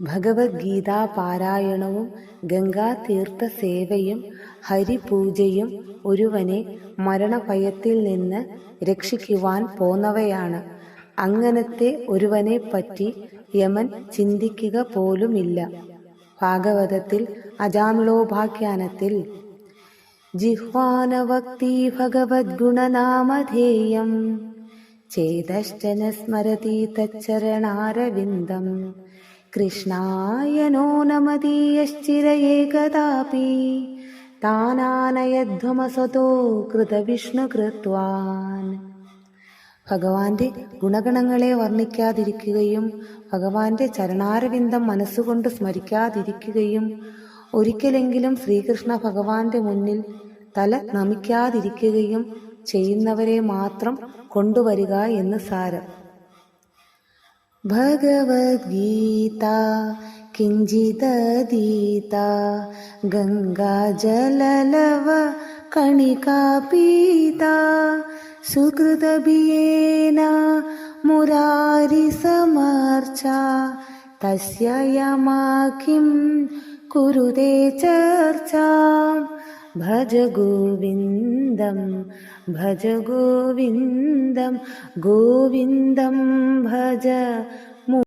ഭഗവത്ഗീതാ പാരായണവും ഗംഗാതീർത്ഥ സേവയും ഹരിപൂജയും ഒരുവനെ മരണഭയത്തിൽ നിന്ന് രക്ഷിക്കുവാൻ പോന്നവയാണ്. അങ്ങനത്തെ ഒരുവനെ പറ്റി യമൻ ചിന്തിക്കുക പോലുമില്ല. ഭാഗവതത്തിൽ അജാമിളോപാഖ്യാനത്തിൽ ജിഹ്വാനവക്തി ഭഗവദ്ഗുണനാമധേയം ചേതശ്ചന സ്മരതി തച്ചരണാരവിന്ദം കൃഷ്ണായ നോ നമതീയശ്ചിര ഏകദാപി താനാനയധ്വമസതോ കൃതവിഷ്ണുകൃത്വാൻ ഭഗവാന്റെ ഗുണഗണങ്ങളെ വർണിക്കാതിരിക്കുകയും ഭഗവാന്റെ ചരണാരവിന്ദം മനസ്സുകൊണ്ട് സ്മരിക്കാതിരിക്കുകയും ഒരിക്കലെങ്കിലും ശ്രീകൃഷ്ണ ഭഗവാന്റെ മുന്നിൽ തല നമിക്കാതിരിക്കുകയും ചെയ്യുന്നവരെ മാത്രം കൊണ്ടുവരിക എന്ന് സാരം. भगवद्गीता किञ्चिदधीता गङ्गाजलवकणिका पीता सुकृतभियेन मुरारिसमर्चा तस्य यमा किं कुरुते चर्चा। भज गोविन्दं भज गोविन्दं गोविन्दम् じ。